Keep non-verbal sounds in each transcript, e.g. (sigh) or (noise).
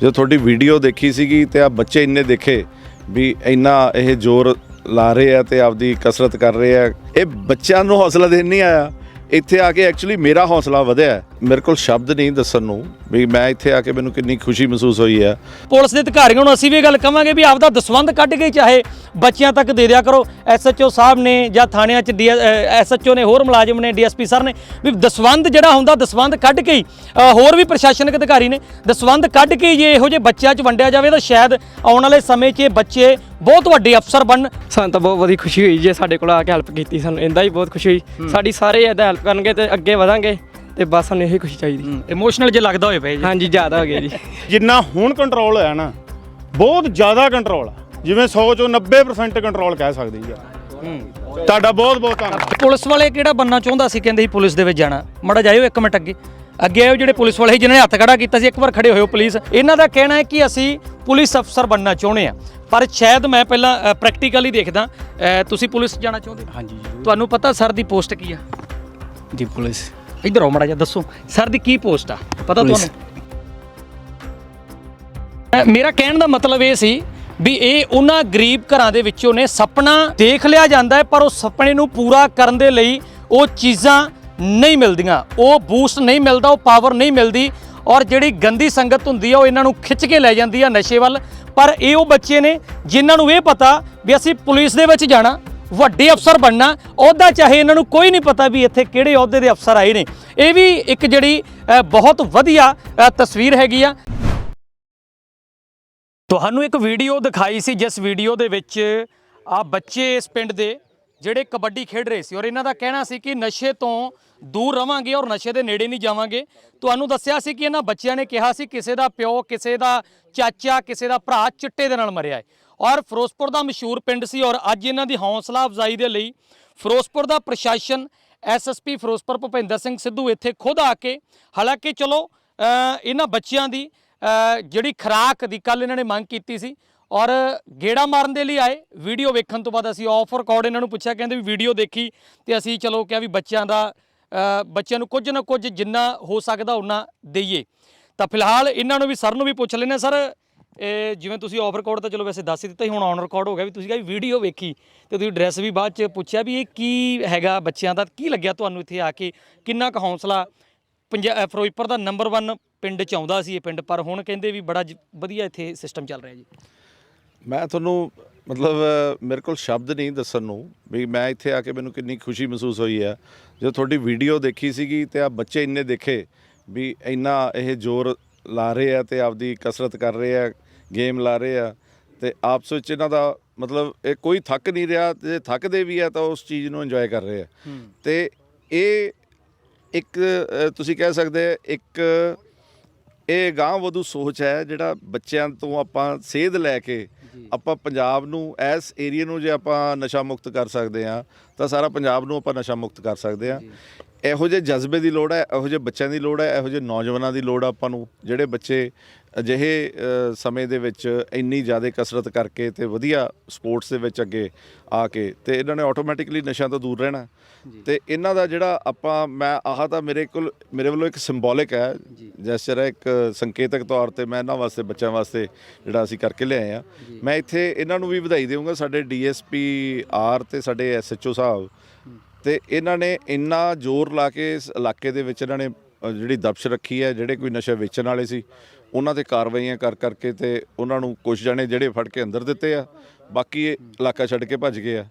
ਜਦੋਂ ਤੁਹਾਡੀ ਵੀਡੀਓ ਦੇਖੀ ਸੀਗੀ ਤੇ ਆ ਬੱਚੇ ਇੰਨੇ ਦੇਖੇ ਵੀ ਇੰਨਾ ਇਹ ਜ਼ੋਰ ਲਾ ਰਹੇ ਆ ਤੇ ਆਪਦੀ ਕਸਰਤ ਕਰ ਰਹੇ ਆ, ਇਹ ਬੱਚਿਆਂ ਨੂੰ ਹੌਸਲਾ ਦੇਣ ਨਹੀਂ ਆਇਆ। ਇੱਥੇ ਆ ਕੇ ਐਕਚੁਅਲੀ ਮੇਰਾ ਹੌਸਲਾ ਵਧਿਆ। ਮੇਰੇ ਕੋਲ ਸ਼ਬਦ ਨਹੀਂ ਦੱਸਣ ਨੂੰ ਵੀ ਮੈਂ ਇੱਥੇ ਆ ਕੇ ਮੈਨੂੰ ਕਿੰਨੀ ਖੁਸ਼ੀ ਮਹਿਸੂਸ ਹੋਈ ਹੈ। ਪੁਲਿਸ ਦੇ ਅਧਿਕਾਰੀਆਂ ਨੂੰ ਅਸੀਂ ਵੀ ਇਹ ਗੱਲ ਕਵਾਂਗੇ ਵੀ ਆਪਦਾ ਦਸਵੰਦ ਕੱਢ ਕੇ ਹੀ ਚਾਹੇ ਬੱਚਿਆਂ ਤੱਕ ਦੇ ਦਿਆ ਕਰੋ। ਐਸਐਚਓ ਸਾਹਿਬ ਨੇ ਜਾਂ ਥਾਣਿਆਂ 'ਚ ਐਸਐਚਓ ਨੇ ਹੋਰ ਮੁਲਾਜ਼ਮ ਨੇ ਡੀਐਸਪੀ ਸਰ ਨੇ ਵੀ ਦਸਵੰਦ ਜਿਹੜਾ ਹੁੰਦਾ ਦਸਵੰਦ ਕੱਢ ਕੇ ਹੀ ਹੋਰ ਵੀ ਪ੍ਰਸ਼ਾਸਨਿਕ ਅਧਿਕਾਰੀ ਨੇ ਦਸਵੰਦ ਕੱਢ ਕੇ ਹੀ ਜੇ ਇਹੋ ਜਿਹੇ ਬੱਚਿਆਂ 'ਚ ਵੰਡਿਆ ਜਾਵੇ ਤਾਂ ਸ਼ਾਇਦ ਆਉਣ ਵਾਲੇ ਸਮੇਂ 'ਚ ਇਹ ਬੱਚੇ ਬਹੁਤ ਵੱਡੇ ਅਫਸਰ ਬਣਨ। ਸਾਨੂੰ ਤਾਂ ਬਹੁਤ ਵਧੀਆ ਖੁਸ਼ੀ ਹੋਈ ਜੇ ਸਾਡੇ ਕੋਲ ਆ ਕੇ ਹੈਲਪ ਕੀਤੀ ਸਾਨੂੰ ਇੰਦਾ ਹੀ ਬਹੁਤ ਖੁਸ਼ੀ ਹੋਈ। ਸਾਡੀ ਸਾਰੇ ਇਹਦਾ ਹੈਲਪ ਕਰਨਗੇ ਤੇ ਅੱਗੇ ਵਧਾਂਗੇ। ਤੇ ਬਸ ਸਾਨੂੰ ਇਹੀ ਖੁਸ਼ੀ ਚਾਹੀਦੀ। ਇਮੋਸ਼ਨਲ ਜੇ ਲੱਗਦਾ ਹੋਏ ਪਏ ਜੀ। ਹਾਂਜੀ ਜ਼ਿਆਦਾ ਹੋ ਗਿਆ ਜੀ। (laughs) ਜਿੰਨਾ ਹੁਣ ਕੰਟਰੋਲ ਹੋਇਆ ਨਾ ਬਹੁਤ ਜ਼ਿਆਦਾ ਕੰਟਰੋਲ ਆ। ਜਿਵੇਂ 100 ਚੋਂ 90% ਕੰਟਰੋਲ ਕਹਿ ਸਕਦੇ ਜੀ ਤੁਹਾਡਾ ਬਹੁਤ ਬਹੁਤ ਧੰਨਵਾਦ। ਪੁਲਿਸ ਵਾਲੇ ਕਿਹੜਾ ਬੰਨਾ ਚਾਹੁੰਦਾ ਸੀ? ਕਹਿੰਦੇ ਸੀ ਪੁਲਿਸ ਦੇ ਵਿੱਚ ਜਾਣਾ। ਮੜਾ ਜਾਇਓ ਇੱਕ ਮਿੰਟ ਅੱਗੇ। ਅੱਗੇ ਆਇਓ ਜਿਹੜੇ ਪੁਲਿਸ ਵਾਲੇ ਸੀ ਜਿਨ੍ਹਾਂ ਨੇ ਹੱਥ ਖੜਾ ਕੀਤਾ ਸੀ ਇੱਕ ਵਾਰ ਖੜੇ ਹੋਇਓ ਪੁਲਿਸ। ਇਹਨਾਂ ਦਾ ਕਹਿਣਾ ਹੈ ਕਿ ਅਸੀਂ ਪੁਲਿਸ ਅਫਸਰ ਬਣਨਾ ਚਾਹੁੰਦੇ ਆ ਪਰ ਸ਼ਾਇਦ ਮੈਂ ਪਹਿਲਾਂ ਪ੍ਰੈਕਟੀਕਲੀ ਦੇਖਦਾ। ਤੁਸੀਂ ਪੁਲਿਸ ਜਾਣਾ ਚਾਹੁੰਦੇ ਹਾਂਜੀ ਤੁਹਾਨੂੰ ਪਤਾ ਸਰ ਦੀ ਪੋਸਟ ਕੀ ਆ? ਜੀ ਪੁਲਿਸ। ਇੱਧਰ ਆਓ ਮੜਾ ਜਾ ਦੱਸੋ। ਸਰ ਦੀ ਕੀ ਪੋਸਟ ਆ? ਪਤਾ। ਤੁਹਾਨੂੰ? ਮੇਰਾ ਕਹਿਣ ਦਾ ਮਤਲਬ ਇਹ ਸੀ ਵੀ ਇਹ ਉਹਨਾਂ ਗਰੀਬ ਘਰਾਂ ਦੇ ਵਿੱਚੋਂ ਨੇ ਸੁਪਨਾ ਦੇਖ ਲਿਆ ਜਾਂਦਾ ਹੈ ਪਰ ਉਹ ਸੁਪਨੇ ਨੂੰ ਪੂਰਾ ਕਰਨ ਦੇ ਲਈ ਉਹ ਚੀਜ਼ਾਂ ਨਹੀਂ ਮਿਲਦੀਆਂ। ਉਹ ਬੂਸਟ ਨਹੀਂ ਮਿਲਦਾ ਉਹ ਪਾਵਰ ਨਹੀਂ ਮਿਲਦੀ ਔਰ ਜਿਹੜੀ ਗੰਦੀ ਸੰਗਤ ਹੁੰਦੀ ਆ ਉਹ ਇਹਨਾਂ ਨੂੰ ਖਿੱਚ ਕੇ ਲੈ ਜਾਂਦੀ ਆ ਨਸ਼ੇ ਵੱਲ। ਪਰ ਇਹ ਉਹ ਬੱਚੇ ਨੇ ਜਿਨ੍ਹਾਂ ਨੂੰ ਇਹ ਪਤਾ ਵੀ ਅਸੀਂ ਪੁਲਿਸ ਦੇ ਵਿੱਚ ਜਾਣਾ। ਵੱਡੇ ਅਫਸਰ ਬਣਨਾ, ਅਹੁਦਾ ਚਾਹੇ ਇਹਨਾਂ ਨੂੰ ਕੋਈ ਨਹੀਂ ਪਤਾ ਵੀ ਇੱਥੇ ਕਿਹੜੇ ਅਹੁਦੇ ਦੇ ਅਫਸਰ ਆਏ ਨੇ। ਇਹ ਵੀ ਇੱਕ ਜਿਹੜੀ ਬਹੁਤ ਵਧੀਆ ਤਸਵੀਰ ਹੈਗੀ ਆ। ਤੁਹਾਨੂੰ ਇੱਕ ਵੀਡੀਓ ਦਿਖਾਈ ਸੀ, ਜਿਸ ਵੀਡੀਓ ਦੇ ਵਿੱਚ ਆ ਬੱਚੇ ਇਸ ਪਿੰਡ ਦੇ ਜਿਹੜੇ ਕਬੱਡੀ ਖੇਡ ਰਹੇ ਸੀ ਔਰ ਇਹਨਾਂ ਦਾ ਕਹਿਣਾ ਸੀ ਕਿ ਨਸ਼ੇ ਤੋਂ ਦੂਰ ਰਵਾਂਗੇ ਔਰ ਨਸ਼ੇ ਦੇ ਨੇੜੇ ਨਹੀਂ ਜਾਵਾਂਗੇ। ਤੁਹਾਨੂੰ ਦੱਸਿਆ ਸੀ ਕਿ ਇਹਨਾਂ ਬੱਚਿਆਂ ਨੇ ਕਿਹਾ ਸੀ, ਕਿਸੇ ਦਾ ਪਿਓ, ਕਿਸੇ ਦਾ ਚਾਚਾ, ਕਿਸੇ ਦਾ ਭਰਾ ਚਿੱਟੇ ਦੇ ਨਾਲ ਮਰਿਆ ਹੈ। ਔਰ ਫਿਰੋਜ਼ਪੁਰ ਦਾ ਮਸ਼ਹੂਰ ਪਿੰਡ ਸੀ ਔਰ ਅੱਜ ਇਹਨਾਂ ਦੀ ਹੌਸਲਾ ਅਫਜ਼ਾਈ ਦੇ ਲਈ ਫਿਰੋਜ਼ਪੁਰ ਦਾ ਪ੍ਰਸ਼ਾਸਨ ਐਸਐਸਪੀ ਫਿਰੋਜ਼ਪੁਰ ਭੁਪਿੰਦਰ ਸਿੰਘ ਸਿੱਧੂ ਇੱਥੇ ਖੁਦ ਆ ਕੇ, ਹਾਲਾਂਕਿ ਚਲੋ ਇਹਨਾਂ ਬੱਚਿਆਂ ਦੀ ਜਿਹੜੀ ਖਰਾਕ ਦੀ ਕੱਲ ਇਹਨਾਂ ਨੇ ਮੰਗ ਕੀਤੀ ਸੀ ਔਰ ਗੇੜਾ ਮਾਰਨ ਦੇ ਲਈ ਆਏ। ਵੀਡੀਓ ਵੇਖਣ ਤੋਂ ਬਾਅਦ ਅਸੀਂ ਆਫ ਰਿਕਾਰਡ ਇਹਨਾਂ ਨੂੰ ਪੁੱਛਿਆ, ਕਹਿੰਦੇ ਵੀ ਵੀਡੀਓ ਦੇਖੀ ਤੇ ਅਸੀਂ ਚਲੋ ਕਿਹਾ ਵੀ ਬੱਚਿਆਂ ਦਾ ਬੱਚਿਆਂ ਨੂੰ ਕੁਝ ਨਾ ਕੁਝ ਜਿੰਨਾ ਹੋ ਸਕਦਾ ਉਹਨਾਂ ਦਈਏ। ਤਾਂ ਫਿਲਹਾਲ ਇਹਨਾਂ ਨੂੰ ਵੀ ਸਰ ਨੂੰ ਵੀ ਪੁੱਛ ਲੈਣੇ ਸਰ ਇਹ ਜਿਵੇਂ ਤੁਸੀਂ ਆਫ ਰਿਕਾਰਡ ਤਾਂ ਚਲੋ ਵੈਸੇ ਦੱਸ ਹੀ ਦਿੱਤਾ ਸੀ, ਹੁਣ ਔਨ ਰਿਕਾਰਡ ਹੋ ਗਿਆ ਵੀ ਤੁਸੀਂ ਕਿਹਾ ਵੀਡੀਓ ਵੇਖੀ ਤੇ ਤੁਸੀਂ ਐਡਰੈਸ ਵੀ ਬਾਅਦ ਚ ਪੁੱਛਿਆ ਵੀ ਇਹ ਕੀ ਹੈਗਾ ਬੱਚਿਆਂ ਦਾ, ਕੀ ਲੱਗਿਆ ਤੁਹਾਨੂੰ ਇੱਥੇ ਆ ਕੇ, ਕਿੰਨਾ ਕੁ ਹੌਸਲਾ? ਪੰਜਾ ਫਿਰੋਜ਼ਪੁਰ ਦਾ ਨੰਬਰ 1 ਪਿੰਡ ਚ ਆਉਂਦਾ ਸੀ ਇਹ ਪਿੰਡ, ਪਰ ਹੁਣ ਕਹਿੰਦੇ ਵੀ ਬੜਾ ਜ- ਵਧੀਆ ਇੱਥੇ ਸਿਸਟਮ ਚੱਲ ਰਿਹਾ ਜੀ। ਮੈਂ ਤੁਹਾਨੂੰ ਮਤਲਬ ਮੇਰੇ ਕੋਲ ਸ਼ਬਦ ਨਹੀਂ ਦੱਸਣ ਨੂੰ, ਵੀ ਮੈਂ ਇੱਥੇ ਆ ਕੇ ਮੈਨੂੰ ਕਿੰਨੀ ਖੁਸ਼ੀ ਮਹਿਸੂਸ ਹੋਈ ਹੈ। ਜਦੋਂ ਤੁਹਾਡੀ ਵੀਡੀਓ ਦੇਖੀ ਸੀਗੀ ਤੇ ਆ ਬੱਚੇ ਇੰਨੇ ਦੇਖੇ ਵੀ ਇੰਨਾ ਇਹ ਜ਼ੋਰ ਲਾ ਰਹੇ ਆ ਤੇ ਆਪਦੀ ਕਸਰਤ ਕਰ ਰਹੇ ਆ ਗੇਮ ਲਾ ਰਹੇ ਆ ਤੇ ਆਪਸ ਵਿੱਚ ਇਹਨਾਂ ਦਾ ਮਤਲਬ ਇਹ ਕੋਈ ਥੱਕ ਨਹੀਂ ਰਿਹਾ ਤੇ ਥੱਕਦੇ ਵੀ ਆ ਤਾਂ ਉਸ ਚੀਜ਼ ਨੂੰ ਇੰਜੋਏ ਕਰ ਰਹੇ ਆ। ਤੇ ਇਹ ਇੱਕ ਤੁਸੀਂ ਕਹਿ ਸਕਦੇ ਆ, ਇੱਕ ਇਹ ਗਾਂਹ ਵਧੂ ਸੋਚ ਹੈ ਜਿਹੜਾ ਬੱਚਿਆਂ ਤੋਂ ਆਪਾਂ ਸੇਧ ਲੈ ਕੇ ਆਪਾਂ ਪੰਜਾਬ ਨੂੰ ਇਸ ਏਰੀਆ ਨੂੰ ਜੇ ਆਪਾਂ ਨਸ਼ਾ ਮੁਕਤ ਕਰ ਸਕਦੇ ਆ ਤਾਂ ਸਾਰਾ ਪੰਜਾਬ ਨੂੰ ਆਪਾਂ ਨਸ਼ਾ ਮੁਕਤ ਕਰ ਸਕਦੇ ਆ। ਇਹੋ ਜਿਹੇ ਜਜ਼ਬੇ ਦੀ ਲੋੜ ਹੈ ਇਹੋ ਜਿਹੇ ਬੱਚਿਆਂ ਦੀ ਲੋੜ ਹੈ ਇਹੋ ਜਿਹੇ ਨੌਜਵਾਨਾਂ ਦੀ ਲੋੜ ਆ ਆਪਾਂ ਨੂੰ ਜਿਹੜੇ ਬੱਚੇ ਅਜਿਹੇ ਸਮੇਂ ਦੇ ਵਿੱਚ ਇੰਨੀ ਜ਼ਿਆਦਾ ਕਸਰਤ ਕਰਕੇ ਤੇ ਵਧੀਆ ਸਪੋਰਟਸ ਦੇ ਵਿੱਚ ਅੱਗੇ ਆ ਕੇ ਤੇ ਇਹਨਾਂ ਨੇ ਆਟੋਮੈਟਿਕਲੀ ਨਸ਼ਿਆਂ ਤੋਂ ਦੂਰ ਰਹਿਣਾ। ਤੇ ਇਹਨਾਂ ਦਾ ਜਿਹੜਾ ਆਪਾਂ ਮੈਂ ਆਹ ਤਾਂ ਮੇਰੇ ਕੋਲ ਮੇਰੇ ਵੱਲੋਂ ਇੱਕ ਸਿੰਬੋਲਿਕ ਹੈ। ਜੈਸਚਰ ਹੈ ਇੱਕ ਸੰਕੇਤਕ ਤੌਰ ਤੇ ਮੈਂ ਇਹਨਾਂ ਵਾਸਤੇ ਬੱਚਿਆਂ ਵਾਸਤੇ ਜਿਹੜਾ ਅਸੀਂ ਕਰਕੇ ਲਿਆਏ ਆ। ਮੈਂ ਇੱਥੇ ਇਹਨਾਂ ਨੂੰ ਵੀ ਵਧਾਈ ਦੇਵਾਂਗਾ ਸਾਡੇ ਡੀਐਸਪੀ ਆਰ ਤੇ ਸਾਡੇ ਐਸਐਚਓ ਸਾਹਿਬ। ਤੇ ਇਹਨਾਂ ਨੇ ਇੰਨਾ ਜ਼ੋਰ ਲਾ ਕੇ ਇਸ ਇਲਾਕੇ ਦੇ ਵਿੱਚ ਇਹਨਾਂ ਨੇ ਜਿਹੜੀ ਦਬਸ਼ ਰੱਖੀ ਹੈ ਜਿਹੜੇ ਕੋਈ ਨਸ਼ਾ ਵੇਚਣ ਵਾਲੇ ਸੀ ਉਹਨਾਂ ਤੇ ਕਾਰਵਾਈਆਂ ਕਰ ਕਰਕੇ ਤੇ ਉਹਨਾਂ ਨੂੰ ਕੁਝ ਜਣੇ ਜਿਹੜੇ ਫੜ ਕੇ ਅੰਦਰ ਦਿੱਤੇ ਆ, ਬਾਕੀ ਇਹ ਇਲਾਕਾ ਛੱਡ ਕੇ ਭੱਜ ਗਏ ਆ।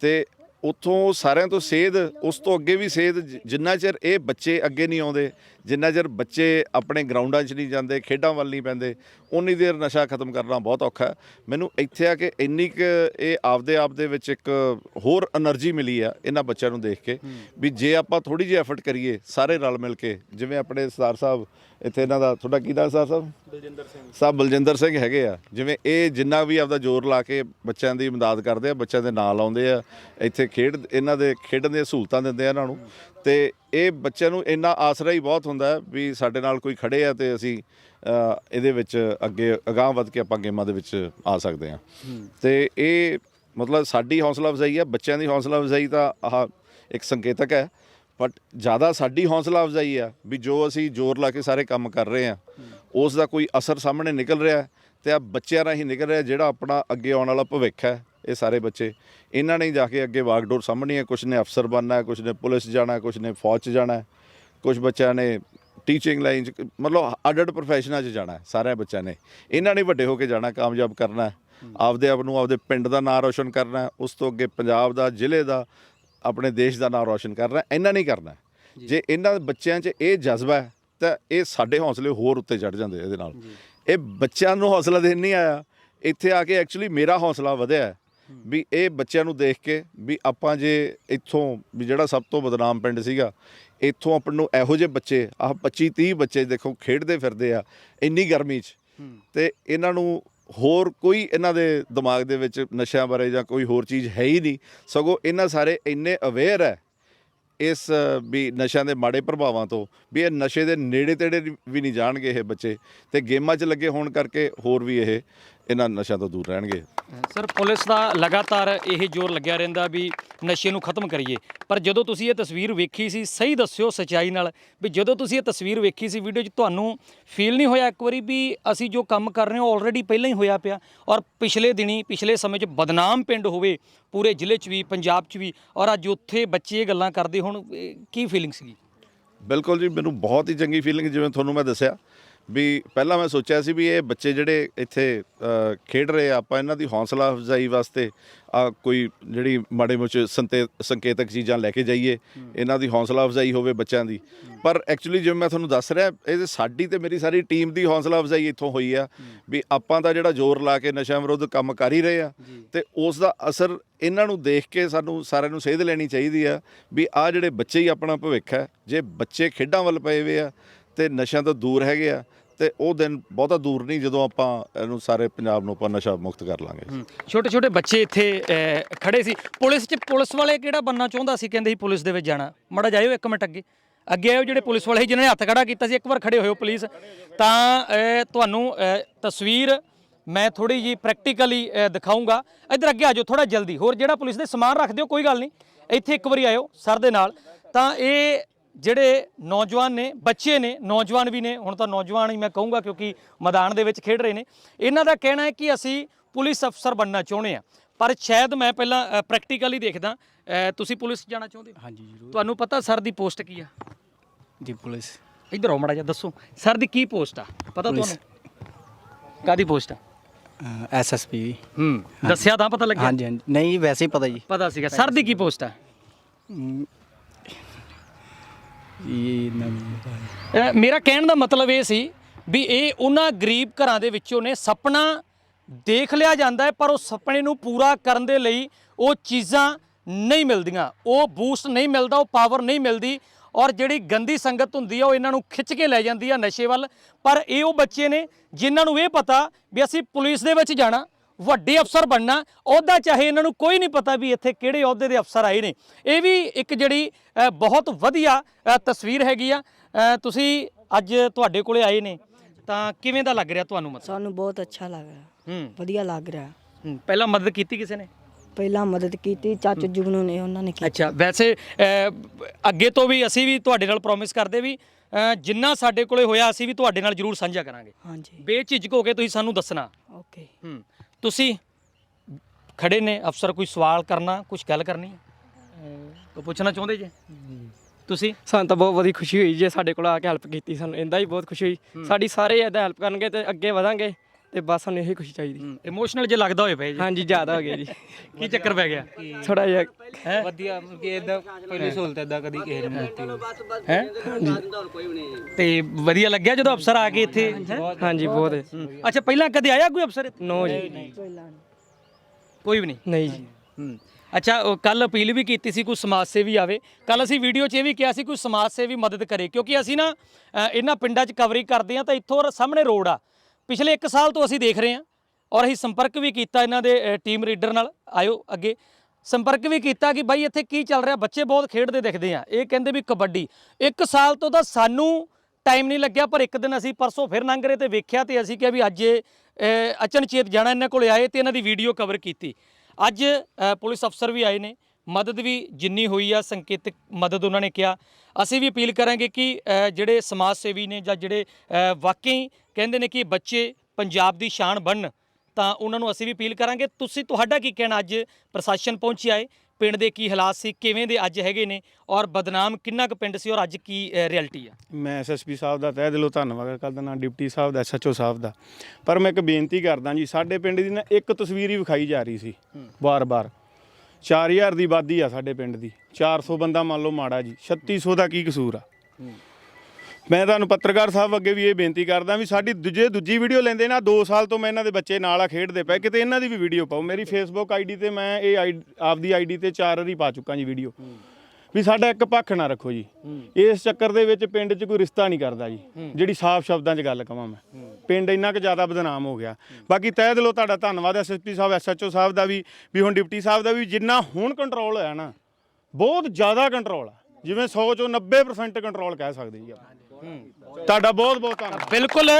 ਤੇ ਉੱਥੋਂ ਸਾਰਿਆਂ ਤੋਂ ਸੇਧ, ਉਸ ਤੋਂ ਅੱਗੇ ਵੀ ਸੇਧ ਜਿੰਨਾ ਚਿਰ ਇਹ ਬੱਚੇ ਅੱਗੇ ਨਹੀਂ ਆਉਂਦੇ ਜਿੰਨਾ ਚਿਰ ਬੱਚੇ ਆਪਣੇ ਗਰਾਊਂਡਾਂ 'ਚ ਨਹੀਂ ਜਾਂਦੇ ਖੇਡਾਂ ਵੱਲ ਨਹੀਂ ਪੈਂਦੇ ਉਨੀ ਦੇਰ ਨਸ਼ਾ ਖਤਮ ਕਰਨਾ ਬਹੁਤ ਔਖਾ ਮੈਨੂੰ ਇੱਥੇ ਆ ਕੇ ਇੰਨੀ ਕਿ ਇਹ ਆਪਦੇ ਆਪ ਦੇ ਵਿੱਚ ਇੱਕ ਹੋਰ એનર્ਜੀ ਮਿਲੀ ਆ ਇਹਨਾਂ ਬੱਚਿਆਂ ਨੂੰ ਦੇਖ ਕੇ ਵੀ ਜੇ ਆਪਾਂ ਥੋੜੀ ਜਿਹੀ ਐਫਰਟ ਕਰੀਏ ਸਾਰੇ ਰਲ ਮਿਲ ਕੇ ਜਿਵੇਂ ਆਪਣੇ ਸਰਦਾਰ ਸਾਹਿਬ ਇੱਥੇ ਇਹਨਾਂ ਦਾ ਤੁਹਾਡਾ ਕੀ ਦਾ ਸਰ ਸਾਹਿਬ? ਬਲਜਿੰਦਰ ਸਿੰਘ। ਸਾਹਿਬ ਬਲਜਿੰਦਰ ਸਿੰਘ ਹੈਗੇ ਆ। ਜਿਵੇਂ ਇਹ ਜਿੰਨਾ ਵੀ ਆਪਦਾ ਜ਼ੋਰ ਲਾ ਕੇ ਬੱਚਿਆਂ ਦੀ ਇਮਦਾਦ ਕਰਦੇ ਆ ਬੱਚਿਆਂ ਦੇ ਨਾਲ ਆਉਂਦੇ ਆ ਇੱਥੇ ਖੇਡ ਇਹਨਾਂ ਦੇ ਖੇਡਣ ਦੀਆਂ ਸਹੂਲਤਾਂ ਦਿੰਦੇ ਆ ਇਹਨਾਂ ਨੂੰ। ਤੇ ਇਹ ਬੱਚਿਆਂ ਨੂੰ ਇੰਨਾ ਆਸਰਾ ਹੀ ਬਹੁਤ ਹੁੰਦਾ ਵੀ ਸਾਡੇ ਨਾਲ ਕੋਈ ਖੜੇ ਆ ਤੇ ਅਸੀਂ ਇਹਦੇ ਵਿੱਚ ਅੱਗੇ ਅਗਾਂਹ ਵੱਧ ਕੇ ਆਪਾਂ ਗੇਮਾਂ ਦੇ ਵਿੱਚ ਆ ਸਕਦੇ ਆ ਤੇ ਇਹ ਮਤਲਬ ਸਾਡੀ ਹੌਸਲਾ ਅਫਜ਼ਾਈ ਹੈ ਬੱਚਿਆਂ ਦੀ ਹੌਸਲਾ ਅਫਜ਼ਾਈ ਤਾਂ ਆਹ ਇੱਕ ਸੰਕੇਤਕ ਹੈ ਬਟ ਜ਼ਿਆਦਾ ਸਾਡੀ ਹੌਸਲਾ ਅਫਜ਼ਾਈ ਆ ਵੀ ਜੋ ਅਸੀਂ ਜ਼ੋਰ ਲਾ ਕੇ ਸਾਰੇ ਕੰਮ ਕਰ ਰਹੇ ਆ ਉਸ ਦਾ ਕੋਈ ਅਸਰ ਸਾਹਮਣੇ ਨਿਕਲ ਰਿਹਾ ਤੇ ਆ ਬੱਚਿਆਂ ਰਾਹੀਂ ਨਿਕਲ ਰਿਹਾ ਜਿਹੜਾ ਆਪਣਾ ਅੱਗੇ ਆਉਣ ਵਾਲਾ ਭਵਿੱਖ ਹੈ। ਇਹ ਸਾਰੇ ਬੱਚੇ। ਇਹਨਾਂ ਨੇ ਜਾ ਕੇ ਅੱਗੇ ਵਾਗਡੋਰ ਸਾਹਮਣੀ ਹੈ ਕੁਝ ਨੇ ਅਫਸਰ ਬਣਨਾ ਹੈ ਕੁਝ ਨੇ ਪੁਲਿਸ ਜਾਣਾ ਕੁਝ ਨੇ ਫੌਜ 'ਚ ਜਾਣਾ ਕੁਝ ਬੱਚਿਆਂ ਨੇ ਟੀਚਿੰਗ ਲਾਈਨ 'ਚ ਮਤਲਬ ਅੱਡ-ਅੱਡ ਪ੍ਰੋਫੈਸ਼ਨਾਂ 'ਚ ਜਾਣਾ ਸਾਰੇ ਬੱਚਿਆਂ ਨੇ। ਇਹਨਾਂ ਨੇ ਵੱਡੇ ਹੋ ਕੇ ਜਾਣਾ ਕਾਮਯਾਬ ਕਰਨਾ ਆਪਦੇ ਆਪ ਨੂੰ ਆਪਦੇ ਪਿੰਡ ਦਾ ਨਾਮ ਰੋਸ਼ਨ ਕਰਨਾ ਉਸ ਤੋਂ ਅੱਗੇ ਪੰਜਾਬ ਦਾ ਜ਼ਿਲ੍ਹੇ ਦਾ ਆਪਣੇ ਦੇਸ਼ ਦਾ ਨਾਮ ਰੋਸ਼ਨ ਕਰਨਾ ਇਹਨਾਂ ਨੇ ਹੀ ਕਰਨਾ ਜੇ। ਇਹਨਾਂ ਬੱਚਿਆਂ 'ਚ ਇਹ ਜਜ਼ਬਾ ਹੈ ਤਾਂ ਇਹ ਸਾਡੇ ਹੌਸਲੇ ਹੋਰ ਉੱਤੇ ਚੜ ਜਾਂਦੇ ਇਹਦੇ ਨਾਲ। ਇਹ ਬੱਚਿਆਂ ਨੂੰ ਹੌਸਲਾ ਦੇਣ ਨਹੀਂ ਆਇਆ। ਇੱਥੇ ਆ ਕੇ ਐਕਚੁਅਲੀ ਮੇਰਾ ਹੌਸਲਾ ਵਧਿਆ ਵੀ ਇਹ ਬੱਚਿਆਂ ਨੂੰ ਦੇਖ ਕੇ ਵੀ ਆਪਾਂ ਜੇ ਇੱਥੋਂ ਵੀ ਜਿਹੜਾ ਸਭ ਤੋਂ ਬਦਨਾਮ ਪਿੰਡ ਸੀਗਾ ਇੱਥੋਂ ਆਪਾਂ ਨੂੰ ਇਹੋ ਜਿਹੇ ਬੱਚੇ ਆਹ 25 30 ਬੱਚੇ ਦੇਖੋ ਖੇਡਦੇ ਫਿਰਦੇ ਆ ਇੰਨੀ ਗਰਮੀ 'ਚ। ਤੇ ਇਹਨਾਂ ਨੂੰ ਹੋਰ ਕੋਈ ਇਹਨਾਂ ਦੇ ਦਿਮਾਗ ਦੇ ਵਿੱਚ ਨਸ਼ਿਆਂ ਬਾਰੇ ਜਾਂ ਕੋਈ ਹੋਰ ਚੀਜ਼ ਹੈ ਹੀ ਨਹੀਂ। ਸਗੋਂ ਇਹਨਾਂ ਸਾਰੇ ਇੰਨੇ ਅਵੇਅਰ ਹੈ ਇਸ ਵੀ ਨਸ਼ਿਆਂ ਦੇ ਮਾੜੇ ਪ੍ਰਭਾਵਾਂ ਤੋਂ ਵੀ ਇਹ ਨਸ਼ੇ ਦੇ ਨੇੜੇ ਤੇੜੇ ਵੀ ਨਹੀਂ ਜਾਣਗੇ ਇਹ ਬੱਚੇ। ਤੇ ਗੇਮਾਂ 'ਚ ਲੱਗੇ ਹੋਣ ਕਰਕੇ ਹੋਰ ਵੀ ਇਹ ਇਹਨਾਂ ਨਸ਼ਿਆਂ ਤੋਂ ਦੂਰ ਰਹਿਣਗੇ। ਸਰ ਪੁਲਿਸ ਦਾ ਲਗਾਤਾਰ ਇਹ ਜ਼ੋਰ ਲੱਗਿਆ ਰਹਿੰਦਾ ਵੀ ਨਸ਼ੇ ਨੂੰ ਖਤਮ ਕਰੀਏ। ਪਰ ਜਦੋਂ ਤੁਸੀਂ ਇਹ ਤਸਵੀਰ ਵੇਖੀ ਸੀ ਸਹੀ ਦੱਸਿਓ ਸਚਾਈ ਨਾਲ ਵੀ ਜਦੋਂ ਤੁਸੀਂ ਇਹ ਤਸਵੀਰ ਵੇਖੀ ਸੀ ਵੀਡੀਓ 'ਚ ਤੁਹਾਨੂੰ ਫੀਲ ਨਹੀਂ ਹੋਇਆ ਇੱਕ ਵਾਰੀ ਵੀ ਅਸੀਂ ਜੋ ਕੰਮ ਕਰ ਰਹੇ ਹਾਂ ਆਲਰੇਡੀ ਪਹਿਲਾਂ ਹੀ ਹੋਇਆ ਪਿਆ। ਔਰ ਪਿਛਲੇ ਦਿਨੀ ਪਿਛਲੇ ਸਮੇਂ 'ਚ ਬਦਨਾਮ ਪਿੰਡ ਹੋਵੇ ਪੂਰੇ ਜ਼ਿਲ੍ਹੇ 'ਚ ਵੀ ਪੰਜਾਬ 'ਚ ਵੀ ਔਰ ਅੱਜ ਉੱਥੇ ਬੱਚੇ ਇਹ ਗੱਲਾਂ ਕਰਦੇ ਹੁਣ ਕੀ ਫੀਲਿੰਗ ਸੀਗੀ? ਬਿਲਕੁਲ ਜੀ ਮੈਨੂੰ ਬਹੁਤ ਹੀ ਚੰਗੀ ਫੀਲਿੰਗ ਜਿਵੇਂ ਤੁਹਾਨੂੰ ਮੈਂ ਦੱਸਿਆ। ਵੀ ਪਹਿਲਾਂ ਮੈਂ ਸੋਚਿਆ ਸੀ ਵੀ ਇਹ ਬੱਚੇ ਜਿਹੜੇ ਇੱਥੇ ਖੇਡ ਰਹੇ ਆ ਆਪਾਂ ਇਹਨਾਂ ਦੀ ਹੌਸਲਾ ਅਫਜ਼ਾਈ ਵਾਸਤੇ ਆ ਕੋਈ ਜਿਹੜੀ ਮਾੜੇ ਮੋਟੇ ਸੰਤੇ ਸੰਕੇਤਕ ਚੀਜ਼ਾਂ ਲੈ ਕੇ ਜਾਈਏ ਇਹਨਾਂ ਦੀ ਹੌਸਲਾ ਅਫਜ਼ਾਈ ਹੋਵੇ ਬੱਚਿਆਂ ਦੀ। ਪਰ ਐਕਚੁਅਲੀ ਜਿਵੇਂ ਮੈਂ ਤੁਹਾਨੂੰ ਦੱਸ ਰਿਹਾ ਇਹ ਸਾਡੀ ਤੇ ਮੇਰੀ ਸਾਰੀ ਟੀਮ ਦੀ ਹੌਸਲਾ ਅਫਜ਼ਾਈ ਇੱਥੋਂ ਹੋਈ ਆ ਵੀ ਆਪਾਂ ਤਾਂ ਜਿਹੜਾ ਜ਼ੋਰ ਲਾ ਕੇ ਨਸ਼ਾ ਵਿਰੁੱਧ ਕੰਮ ਕਰ ਹੀ ਰਹੇ ਆ ਤੇ ਉਸ ਦਾ ਅਸਰ ਇਹਨਾਂ ਨੂੰ ਦੇਖ ਕੇ ਸਾਨੂੰ ਸਾਰਿਆਂ ਨੂੰ ਸੇਧ ਲੈਣੀ ਚਾਹੀਦੀ ਆ ਵੀ ਆ ਜਿਹੜੇ ਬੱਚੇ ਹੀ ਆਪਣਾ ਭਵਿੱਖ ਹੈ ਜੇ ਬੱਚੇ ਖੇਡਾਂ ਵੱਲ ਪਏ ਹੋਏ ਆ ਤੇ ਨਸ਼ਿਆਂ ਤੋਂ ਦੂਰ ਹੈਗੇ ਆ ਤੇ ਉਹ ਦਿਨ ਬਹੁਤਾ ਦੂਰ ਨਹੀਂ ਜਦੋਂ ਆਪਾਂ ਇਹਨੂੰ ਸਾਰੇ ਪੰਜਾਬ ਨੂੰ ਆਪਾਂ ਨਸ਼ਾ ਮੁਕਤ ਕਰ ਲਾਂਗੇ। ਛੋਟੇ ਛੋਟੇ ਬੱਚੇ ਇੱਥੇ ਅਹ, ਖੜੇ ਸੀ। ਪੁਲਿਸ 'ਚ ਪੁਲਿਸ ਵਾਲੇ ਕਿਹੜਾ ਬੰਨਾ ਚਾਹੁੰਦਾ ਸੀ ਕਹਿੰਦੇ ਸੀ ਪੁਲਿਸ ਦੇ ਵਿੱਚ ਜਾਣਾ। ਮੜਾ ਜਾਇਓ ਇੱਕ ਮਿੰਟ ਅੱਗੇ। ਅੱਗੇ ਆਇਓ ਜਿਹੜੇ ਪੁਲਿਸ ਵਾਲੇ ਸੀ ਜਿਨ੍ਹਾਂ ਨੇ ਹੱਥ ਖੜਾ ਕੀਤਾ ਸੀ ਇੱਕ ਵਾਰ ਖੜੇ ਹੋਇਓ ਪੁਲਿਸ। ਤਾਂ ਅਹ, ਤੁਹਾਨੂੰ ਅਹ, ਤਸਵੀਰ ਮੈਂ ਥੋੜੀ ਜੀ ਪ੍ਰੈਕਟੀਕਲੀ ਦਿਖਾਉਂਗਾ ਇੱਧਰ ਅੱਗੇ ਆ ਜਾਓ ਥੋੜਾ ਜਲਦੀ। ਹੋਰ ਜਿਹੜਾ ਪੁਲਿਸ ਦੇ ਸਮਾਨ ਰੱਖ ਦਿਓ ਕੋਈ ਗੱਲ ਨਹੀਂ। ਇੱਥੇ ਇੱਕ ਵਾਰੀ ਆਇਓ ਸਰ ਦੇ ਨਾਲ। ਤਾਂ ਇਹ ਜਿਹੜੇ ਨੌਜਵਾਨ ਨੇ ਬੱਚੇ ਨੇ ਨੌਜਵਾਨ ਵੀ ਨੇ ਹੁਣ ਤਾਂ ਨੌਜਵਾਨ ਹੀ ਮੈਂ ਕਹੂੰਗਾ ਕਿਉਂਕਿ ਮੈਦਾਨ ਦੇ ਵਿੱਚ ਖੇਡ ਰਹੇ ਨੇ ਇਹਨਾਂ ਦਾ ਕਹਿਣਾ ਹੈ ਕਿ ਅਸੀਂ ਪੁਲਿਸ ਅਫਸਰ ਬਣਨਾ ਚਾਹੁੰਦੇ ਆ ਪਰ ਸ਼ਾਇਦ ਮੈਂ ਪਹਿਲਾਂ ਪ੍ਰੈਕਟੀਕਲੀ ਦੇਖਦਾ। ਤੁਸੀਂ ਪੁਲਿਸ ਜਾਣਾ ਚਾਹੁੰਦੇ ਹੋ? ਹਾਂਜੀ ਜ਼ਰੂਰ। ਤੁਹਾਨੂੰ ਪਤਾ ਸਰ ਦੀ ਪੋਸਟ ਕੀ ਆ? ਜੀ ਪੁਲਿਸ। ਇੱਧਰ ਆਓ ਮੜਾ ਜਾ ਦੱਸੋ। ਸਰ ਦੀ ਕੀ ਪੋਸਟ ਆ? ਪਤਾ। ਤੁਹਾਨੂੰ? ਕਾਦੀ ਪੋਸਟ ਆ? ਐਸਐਸਪੀ ਹੂੰ ਦੱਸਿਆ ਤਾਂ ਪਤਾ ਲੱਗਿਆ? ਹਾਂਜੀ ਹਾਂਜੀ। ਨਹੀਂ ਵੈਸੇ ਹੀ ਪਤਾ ਜੀ। ਪਤਾ ਸੀਗਾ। ਸਰ ਦੀ ਕੀ ਪੋਸਟ ਆ? ਹਮ, ਇਹ ਨਵੀਂ ਅ, ਮੇਰਾ ਕਹਿਣ ਦਾ ਮਤਲਬ ਇਹ ਸੀ ਵੀ ਇਹ ਉਹਨਾਂ ਗਰੀਬ ਘਰਾਂ ਦੇ ਵਿੱਚੋਂ ਨੇ ਸੁਪਨਾ ਦੇਖ ਲਿਆ ਜਾਂਦਾ ਹੈ ਪਰ ਉਹ ਸੁਪਨੇ ਨੂੰ ਪੂਰਾ ਕਰਨ ਦੇ ਲਈ ਉਹ ਚੀਜ਼ਾਂ ਨਹੀਂ ਮਿਲਦੀਆਂ। ਉਹ ਬੂਸਟ ਨਹੀਂ ਮਿਲਦਾ ਉਹ ਪਾਵਰ ਨਹੀਂ ਮਿਲਦੀ ਔਰ ਜਿਹੜੀ ਗੰਦੀ ਸੰਗਤ ਹੁੰਦੀ ਆ ਉਹ ਇਹਨਾਂ ਨੂੰ ਖਿੱਚ ਕੇ ਲੈ ਜਾਂਦੀ ਆ ਨਸ਼ੇ ਵੱਲ। ਪਰ ਇਹ ਉਹ ਬੱਚੇ ਨੇ ਜਿਨ੍ਹਾਂ ਨੂੰ ਇਹ ਪਤਾ ਵੀ ਅਸੀਂ ਪੁਲਿਸ ਦੇ ਵਿੱਚ ਜਾਣਾ ਵੱਡੇ ਅਫਸਰ ਬਣਨਾ ਉਹਦਾ ਚਾਹੇ ਇਹਨਾਂ ਨੂੰ ਕੋਈ ਨਹੀਂ ਪਤਾ ਵੀ ਇੱਥੇ ਕਿਹੜੇ ਅਹੁਦੇ ਦੇ ਅਫਸਰ ਆਏ ਨੇ। ਇਹ ਵੀ ਇੱਕ ਜਿਹੜੀ ਬਹੁਤ ਵਧੀਆ ਤਸਵੀਰ ਹੈਗੀ ਆ। ਤੁਸੀਂ ਅੱਜ ਤੁਹਾਡੇ ਕੋਲੇ ਆਏ ਨੇ ਤਾਂ ਕਿਵੇਂ ਦਾ ਲੱਗ ਰਿਹਾ ਤੁਹਾਨੂੰ ਮਤਲਬ? ਸਾਨੂੰ ਬਹੁਤ ਅੱਛਾ ਲੱਗ ਰਿਹਾ। ਹੂੰ। ਵਧੀਆ ਲੱਗ ਰਿਹਾ। ਹੂੰ, ਪਹਿਲਾਂ ਮਦਦ ਕੀਤੀ ਕਿਸੇ ਨੇ? ਪਹਿਲਾਂ ਮਦਦ ਕੀਤੀ ਚਾਚੂ ਜੁਗਨੂ ਨੇ ਉਹਨਾਂ ਨੇ ਕੀਤੀ। ਅੱਛਾ ਵੈਸੇ ਅੱਗੇ ਤੋਂ ਵੀ ਅਸੀਂ ਵੀ ਤੁਹਾਡੇ ਨਾਲ ਪ੍ਰੋਮਿਸ ਕਰਦੇ ਵੀ ਜਿੰਨਾ ਸਾਡੇ ਕੋਲੇ ਹੋਇਆ ਅਸੀਂ ਵੀ ਤੁਹਾਡੇ ਨਾਲ ਜ਼ਰੂਰ ਸਾਂਝਾ ਕਰਾਂਗੇ। ਹਾਂਜੀ। ਬੇਝਿਜਕ ਹੋ ਕੇ ਤੁਸੀਂ ਸਾਨੂੰ ਦੱਸਣਾ। ਓਕੇ। ਹੂੰ। ਤੁਸੀਂ ਖੜੇ ਨੇ ਅਫਸਰ ਕੋਈ ਸਵਾਲ ਕਰਨਾ ਕੁਝ ਗੱਲ ਕਰਨੀ? ਕੋਈ ਪੁੱਛਣਾ ਚਾਹੁੰਦੇ ਜੇ? ਤੁਸੀਂ? ਸਾਨੂੰ ਤਾਂ ਬਹੁਤ ਵਧੀਆ ਖੁਸ਼ੀ ਹੋਈ ਜੇ ਸਾਡੇ ਕੋਲ ਆ ਕੇ ਹੈਲਪ ਕੀਤੀ ਸਾਨੂੰ ਇੰਦਾ ਹੀ ਬਹੁਤ ਖੁਸ਼ੀ ਹੋਈ। ਸਾਡੀ ਸਾਰੇ ਇਹਦਾ ਹੈਲਪ ਕਰਨਗੇ ਤੇ ਅੱਗੇ ਵਧਾਂਗੇ। ਤੇ ਬਸ ਸਾਨੂੰ ਇਹੀ ਖੁਸ਼ੀ ਚਾਹੀਦੀ। ਇਮੋਸ਼ਨਲ ਜੇ ਲੱਗਦਾ ਹੋਏ ਪਏ ਜੀ। ਹਾਂਜੀ ਜ਼ਿਆਦਾ ਹੋ ਗਿਆ ਜੀ। ਕੀ ਚੱਕਰ ਪੈ ਗਿਆ? ਥੋੜਾ ਜਿਹਾ ਹੈ? ਵਧੀਆ ਕਿ ਇਦਾਂ ਪਹਿਲੀ ਸਹੂਲਤ ਇਦਾਂ ਕਦੀ ਕਿਸੇ ਨੇ ਦਿੱਤੀ ਹੈ? ਤੇ ਵਧੀਆ ਲੱਗਿਆ ਜਦੋਂ ਅਫਸਰ ਆ ਕੇ ਇੱਥੇ? ਹਾਂਜੀ ਬਹੁਤ। ਅੱਛਾ ਪਹਿਲਾਂ ਕਦੇ ਆਇਆ ਕੋਈ ਅਫਸਰ ਇੱਥੇ? ਨੋ ਜੀ। ਕੋਈ ਵੀ ਨਹੀਂ? ਨਹੀਂ ਜੀ। ਹੂੰ। ਅੱਛਾ ਕੱਲ ਅਪੀਲ ਵੀ ਕੀਤੀ ਸੀ ਕੋਈ ਸਮਾਜ ਸੇਵੀ ਆਵੇ। ਕੱਲ ਅਸੀਂ ਵੀਡੀਓ 'ਚ ਇਹ ਵੀ ਕਿਹਾ ਸੀ ਕੋਈ ਸਮਾਜ ਸੇਵੀ ਮਦਦ ਕਰੇ ਕਿਉਂਕਿ ਅਸੀਂ ਨਾ ਇਹਨਾਂ ਪਿੰਡਾਂ 'ਚ ਕਵਰਿੰਗ ਕਰਦੇ ਹਾਂ ਤਾਂ ਇੱਥੋਂ ਸਾਹਮਣੇ ਰੋਡ ਆ। ਪਿਛਲੇ 1 ਸਾਲ ਤੋਂ ਅਸੀਂ ਦੇਖ ਰਹੇ ਹਾਂ ਔਰ ਅਸੀਂ ਸੰਪਰਕ ਵੀ ਕੀਤਾ ਇਹਨਾਂ ਦੇ ਟੀਮ ਰੀਡਰ ਨਾਲ। ਆਇਓ ਅੱਗੇ। ਸੰਪਰਕ ਵੀ ਕੀਤਾ ਕਿ ਬਾਈ ਇੱਥੇ ਕੀ ਚੱਲ ਰਿਹਾ? ਬੱਚੇ ਬਹੁਤ ਖੇਡਦੇ ਦਿਖਦੇ ਆ। ਇਹ ਕਹਿੰਦੇ ਵੀ ਕਬੱਡੀ। 1 ਸਾਲ ਤੋਂ ਤਾਂ ਸਾਨੂੰ ਟਾਈਮ ਨਹੀਂ ਲੱਗਿਆ, ਪਰ ਇੱਕ ਦਿਨ ਅਸੀਂ ਪਰਸੋਂ ਫਿਰ ਲੰਘ ਰਹੇ ਤੇ ਵੇਖਿਆ ਤੇ ਅਸੀਂ ਕਿਹਾ ਵੀ ਅੱਜ ਇਹ ਅਚਨਚੇਤ ਜਾਣਾ ਇਹਨਾਂ ਕੋਲੇ ਆਏ ਤੇ ਇਹਨਾਂ ਦੀ ਵੀਡੀਓ ਕਵਰ ਕੀਤੀ। ਅੱਜ ਪੁਲਿਸ ਅਫਸਰ ਵੀ ਆਏ ਨੇ। ਮਦਦ ਵੀ ਜਿੰਨੀ ਹੋਈ ਆ ਸੰਕੇਤਕ ਮਦਦ ਉਹਨਾਂ ਨੇ ਕਿਹਾ। ਅਸੀਂ ਵੀ ਅਪੀਲ ਕਰਾਂਗੇ ਕਿ ਜਿਹੜੇ ਸਮਾਜ ਸੇਵੀ ਨੇ ਜਾਂ ਜਿਹੜੇ ਵਾਕਈ ਕਹਿੰਦੇ ਨੇ ਕਿ ਬੱਚੇ ਪੰਜਾਬ ਦੀ ਸ਼ਾਨ ਬਣਨ ਤਾਂ ਉਹਨਾਂ ਨੂੰ ਅਸੀਂ ਵੀ ਅਪੀਲ ਕਰਾਂਗੇ। ਤੁਸੀਂ ਤੁਹਾਡਾ ਕੀ ਕਹਿਣਾ? ਅੱਜ ਪ੍ਰਸ਼ਾਸਨ ਪਹੁੰਚਿਆ ਹੈ ਪਿੰਡ ਦੇ ਕੀ ਹਾਲਾਤ ਸੀ? ਕਿਵੇਂ ਦੇ ਅੱਜ ਹੈਗੇ ਨੇ? ਔਰ ਬਦਨਾਮ ਕਿੰਨਾ ਕੁ ਪਿੰਡ ਸੀ? ਔਰ ਅੱਜ ਕੀ ਰਿਐਲਿਟੀ ਆ? ਮੈਂ ਐਸਐਸਪੀ ਸਾਹਿਬ ਦਾ ਤਹਿ ਦਿਲੋਂ ਧੰਨਵਾਦ ਕਰਦਾ ਨਾ ਡਿਪਟੀ ਸਾਹਿਬ ਦਾ ਐਸਐਚਓ ਸਾਹਿਬ ਦਾ। ਪਰ ਮੈਂ ਇੱਕ ਬੇਨਤੀ ਕਰਦਾ ਜੀ ਸਾਡੇ ਪਿੰਡ ਦੀ ਨਾ ਇੱਕ ਤਸਵੀਰ ਹੀ ਵਿਖਾਈ ਜਾ ਰਹੀ ਸੀ ਬਾਰ-ਬਾਰ 4000 ਦੀ ਆਬਾਦੀ ਆ ਸਾਡੇ ਪਿੰਡ ਦੀ। 400 ਬੰਦਾ ਮੰਨ ਲਓ ਮਾੜਾ ਜੀ 3600 ਦਾ ਕੀ ਕਸੂਰ ਆ? ਮੈਂ ਤੁਹਾਨੂੰ ਪੱਤਰਕਾਰ ਸਾਹਿਬ ਅੱਗੇ ਵੀ ਇਹ ਬੇਨਤੀ ਕਰਦਾ ਵੀ ਸਾਡੀ ਦੂਜੇ ਦੂਜੀ ਵੀਡੀਓ ਲੈਂਦੇ ਨਾ 2 ਸਾਲ ਤੋਂ ਮੈਂ ਇਹਨਾਂ ਦੇ ਬੱਚੇ ਨਾਲ ਆ ਖੇਡਦੇ ਪਏ ਕਿਤੇ ਇਹਨਾਂ ਦੀ ਵੀ ਵੀਡੀਓ ਪਾਓ। ਮੇਰੀ ਫੇਸਬੁੱਕ ਆਈਡੀ ਤੇ ਮੈਂ ਇਹ ਆਪਦੀ ਆਈਡੀ ਤੇ ਚਾਰ ਵਾਰੀ ਪਾ ਚੁੱਕਾ ਜੀ ਵੀਡੀਓ। ਵੀ ਸਾਡਾ ਇੱਕ ਪੱਖ ਨਾ ਰੱਖੋ ਜੀ। ਇਸ ਚੱਕਰ ਦੇ ਵਿੱਚ ਪਿੰਡ 'ਚ ਕੋਈ ਰਿਸ਼ਤਾ ਨਹੀਂ ਕਰਦਾ ਜੀ। ਜਿਹੜੀ ਸਾਫ਼ ਸ਼ਬਦਾਂ 'ਚ ਗੱਲ ਕਵਾਂ ਮੈਂ। ਪਿੰਡ ਇੰਨਾ ਕੁ ਜ਼ਿਆਦਾ ਬਦਨਾਮ ਹੋ ਗਿਆ। ਬਾਕੀ ਤਹਿ ਦਿਲੋਂ ਤੁਹਾਡਾ ਧੰਨਵਾਦ ਐਸਐਸਪੀ ਸਾਹਿਬ ਐਸਐਚਓ ਸਾਹਿਬ ਦਾ ਵੀ ਵੀ ਹੁਣ ਡਿਪਟੀ ਸਾਹਿਬ ਦਾ ਵੀ ਜਿੰਨਾ ਹੁਣ ਕੰਟਰੋਲ ਹੋਇਆ ਨਾ ਬਹੁਤ ਜ਼ਿਆਦਾ ਕੰਟਰੋਲ ਆ। ਜਿਵੇਂ 100 ਚੋਂ 90% ਕੰਟਰੋਲ ਕਹਿ ਸਕਦੇ ਜੀ ਆਪਾਂ। ਤੁਹਾਡਾ ਬਹੁਤ ਬਹੁਤ ਧੰਨਵਾਦ। ਬਿਲਕੁਲ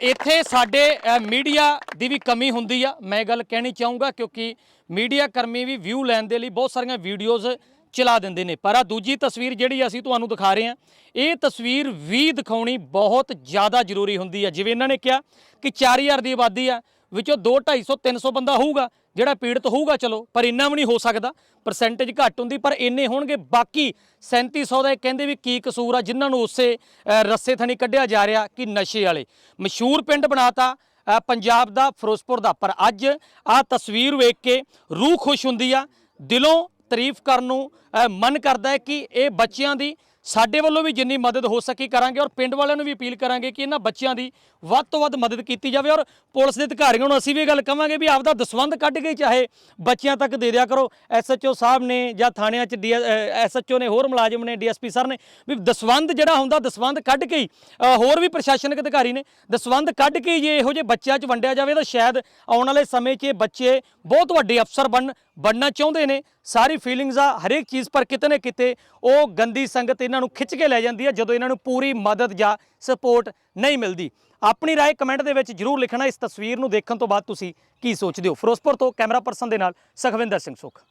ਇੱਥੇ ਸਾਡੇ ਮੀਡੀਆ ਦੀ ਵੀ ਕਮੀ ਹੁੰਦੀ ਆ। ਮੈਂ ਇਹ ਗੱਲ ਕਹਿਣੀ ਚਾਹੂੰਗਾ ਕਿਉਂਕਿ ਮੀਡੀਆ ਕਰਮੀ ਵੀ ਵਿਊ ਲੈਣ ਦੇ ਲਈ ਬਹੁਤ ਸਾਰੀਆਂ ਵੀਡੀਓਜ਼ ਚਲਾ ਦਿੰਦੇ ਨੇ। ਪਰ ਆ ਦੂਜੀ ਤਸਵੀਰ ਜਿਹੜੀ ਅਸੀਂ ਤੁਹਾਨੂੰ ਦਿਖਾ ਰਹੇ ਹਾਂ ਇਹ ਤਸਵੀਰ ਵੀ ਦਿਖਾਉਣੀ ਬਹੁਤ ਜ਼ਿਆਦਾ ਜ਼ਰੂਰੀ ਹੁੰਦੀ ਆ। ਜਿਵੇਂ ਇਹਨਾਂ ਨੇ ਕਿਹਾ ਕਿ 4000 ਦੀ ਆਬਾਦੀ ਆ ਵਿੱਚੋਂ 2 250 300 ਬੰਦਾ ਹੋਊਗਾ। ਜਿਹੜਾ ਪੀੜਤ ਹੋਊਗਾ ਚਲੋ ਪਰ ਇੰਨਾ ਵੀ ਨਹੀਂ ਹੋ ਸਕਦਾ। ਪਰਸੈਂਟੇਜ ਘੱਟ ਹੁੰਦੀ ਪਰ ਇੰਨੇ ਹੋਣਗੇ। ਬਾਕੀ 3700 ਦਾ ਇਹ ਕਹਿੰਦੇ ਵੀ ਕੀ ਕਸੂਰ ਆ ਜਿਨ੍ਹਾਂ ਨੂੰ ਉਸੇ ਰੱਸੇ ਥਣੀ ਕੱਢਿਆ ਜਾ ਰਿਹਾ ਕਿ ਨਸ਼ੇ ਵਾਲੇ। ਮਸ਼ਹੂਰ ਪਿੰਡ ਬਣਾਤਾ ਅ, ਪੰਜਾਬ ਦਾ ਫਿਰੋਜ਼ਪੁਰ ਦਾ। ਪਰ ਅੱਜ ਆ ਤਸਵੀਰ ਵੇਖ ਕੇ ਰੂਹ ਖੁਸ਼ ਹੁੰਦੀ ਆ। ਦਿਲੋਂ ਤਾਰੀਫ ਕਰਨ ਨੂੰ ਮਨ ਕਰਦਾ ਹੈ ਕਿ ਇਹ ਬੱਚਿਆਂ ਦੀ ਸਾਡੇ ਵੱਲੋਂ ਵੀ ਜਿੰਨੀ ਮਦਦ ਹੋ ਸਕੀ ਕਰਾਂਗੇ ਔਰ ਪਿੰਡ ਵਾਲਿਆਂ ਨੂੰ ਵੀ ਅਪੀਲ ਕਰਾਂਗੇ ਕਿ ਇਹਨਾਂ ਬੱਚਿਆਂ ਦੀ ਵੱਧ ਤੋਂ ਵੱਧ ਮਦਦ ਕੀਤੀ ਜਾਵੇ ਔਰ ਪੁਲਿਸ ਦੇ ਅਧਿਕਾਰੀਆਂ ਨੂੰ ਅਸੀਂ ਵੀ ਇਹ ਗੱਲ ਕਵਾਂਗੇ ਵੀ ਆਪਦਾ ਦਸਵੰਧ ਕੱਢ ਕੇ ਚਾਹੇ ਬੱਚਿਆਂ ਤੱਕ ਦੇ ਦਿਆ ਕਰੋ। ਐਸਐਚਓ ਸਾਹਿਬ ਨੇ ਜਾਂ ਥਾਣਿਆਂ 'ਚ ਐਸਐਚਓ ਨੇ ਹੋਰ ਮੁਲਾਜ਼ਮ ਨੇ, ਡੀਐਸਪੀ ਸਰ ਨੇ ਵੀ ਦਸਵੰਧ ਜਿਹੜਾ ਹੁੰਦਾ ਦਸਵੰਧ ਕੱਢ ਕੇ ਹੀ ਹੋਰ ਵੀ ਪ੍ਰਸ਼ਾਸਨਿਕ ਅਧਿਕਾਰੀ ਨੇ ਦਸਵੰਧ ਕੱਢ ਕੇ ਹੀ ਜੇ ਇਹੋ ਜਿਹੇ ਬੱਚਿਆਂ 'ਚ ਵੰਡਿਆ ਜਾਵੇ ਤਾਂ ਸ਼ਾਇਦ ਆਉਣ ਵਾਲੇ ਸਮੇਂ 'ਚ ਇਹ ਬੱਚੇ ਬਹੁਤ ਵੱਡੇ ਅਫਸਰ ਬਣਨ ਬਣਨਾ ਚਾਹੁੰਦੇ ਨੇ ਸਾਰੀ ਫੀਲਿੰਗਸ ਆ ਹਰੇਕ ਚੀਜ਼ ਪਰ ਕਿਤੇ ਨਾ ਕਿਤੇ ਉਹ ਗੰਦੀ ਸੰਗਤ ਇਹਨਾਂ ਨੂੰ ਖਿੱਚ ਕੇ ਲੈ ਜਾਂਦੀ ਹੈ ਜਦੋਂ ਇਹਨਾਂ ਨੂੰ ਪੂਰੀ ਮਦਦ ਜਾਂ ਸਪੋਰਟ ਨਹੀਂ ਮਿਲਦੀ ਆਪਣੀ رائے ਕਮੈਂਟ ਦੇ ਵਿੱਚ ਜਰੂਰ ਲਿਖਣਾ ਇਸ ਤਸਵੀਰ ਨੂੰ ਦੇਖਣ ਤੋਂ ਬਾਅਦ ਤੁਸੀਂ ਕੀ ਸੋਚਦੇ ਹੋ ਫਿਰੋਜ਼ਪੁਰ ਤੋਂ ਕੈਮਰਾ ਪਰਸਨ ਦੇ ਨਾਲ ਸਖਵਿੰਦਰ ਸਿੰਘ ਸੁਖ